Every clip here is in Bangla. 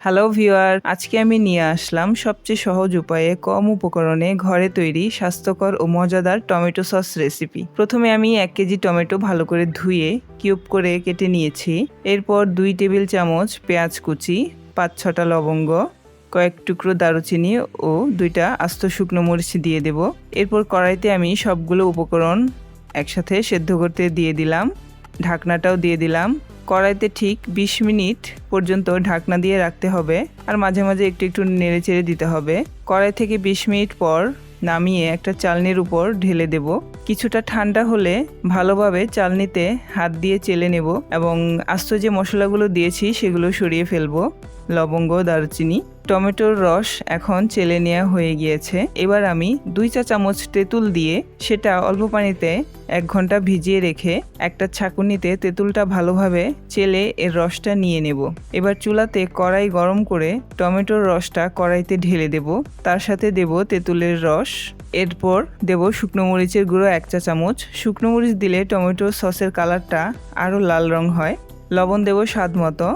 হ্যালো ভিউয়ার, আজকে আমি নিয়ে আসলাম সবচেয়ে সহজ উপায়ে কম উপকরণে ঘরে তৈরি স্বাস্থ্যকর ও মজাদার টমেটো সস রেসিপি। প্রথমে আমি এক কেজি টমেটো ভালো করে ধুয়ে, কিউব করে কেটে নিয়েছি। এরপর দুই টেবিল চামচ পেঁয়াজ কুচি, পাঁচ ছটা লবঙ্গ, কয়েক টুকরো দারুচিনি ও দুইটা আস্ত শুকনো মরিচ দিয়ে দেব। এরপর কড়াইতে আমি সবগুলো উপকরণ একসাথে সেদ্ধ করতে দিয়ে দিলাম। ঢাকনাটাও দিয়ে দিলাম। কড়াইতে ঠিক ২০ মিনিট পর্যন্ত ঢাকনা দিয়ে রাখতে হবে আর মাঝে মাঝে একটু একটু নেড়ে চেড়ে দিতে হবে। কড়াই থেকে ২০ মিনিট পর নামিয়ে একটা চালনির উপর ঢেলে দেব। কিছুটা ঠান্ডা হলে ভালোভাবে চালনিতে হাত দিয়ে চেলে নেব এবং আস্ত যে মশলাগুলো দিয়েছি সেগুলো সরিয়ে ফেলব। লবঙ্গ, দারুচিনি। টমেটোর রস এখন চেলে নেওয়া হয়ে গিয়েছে। এবার আমি দুই চা চামচ তেঁতুল দিয়ে সেটা অল্প পানিতে এক ঘণ্টা ভিজিয়ে রেখে একটা ছাঁকুনিতে তেঁতুলটা ভালোভাবে চেলে এর রসটা নিয়ে নেব। এবার চুলাতে কড়াই গরম করে টমেটোর রসটা কড়াইতে ঢেলে দেব। তার সাথে দেব তেঁতুলের রস। এরপর দেব শুকনো মরিচের গুঁড়ো এক চা চামচ। শুকনো মরিচ দিলে টমেটোর সসের কালারটা আরও লাল রং হয়। লবণ দেব স্বাদ মতো।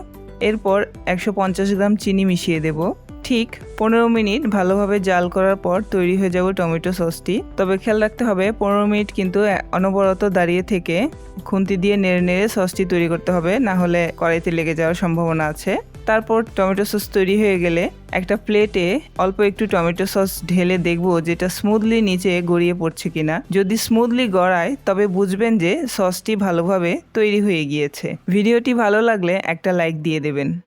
এরপর একশো পঞ্চাশ গ্রাম চিনি মিশিয়ে দেব। ঠিক পনেরো মিনিট ভালোভাবে জাল করার পর তৈরি হয়ে যাবে টমেটো সসটি। তবে খেয়াল রাখতে হবে, পনেরো মিনিট কিন্তু অনবরত দাঁড়িয়ে থেকে খুন্তি দিয়ে নেড়ে নেড়ে সসটি তৈরি করতে হবে, না হলে কড়াইতে লেগে যাওয়ার সম্ভাবনা আছে। তারপর টমেটো সস তৈরি হয়ে গেলে একটা প্লেটে অল্প একটু টমেটো সস ঢেলে দেখব যেটা স্মুথলি নিচে গড়িয়ে পড়ছে কিনা। যদি স্মুথলি গড়ায়, তবে বুঝবেন যে সসটি ভালোভাবে তৈরি হয়ে গিয়েছে। ভিডিওটি ভালো লাগলে একটা লাইক দিয়ে দেবেন।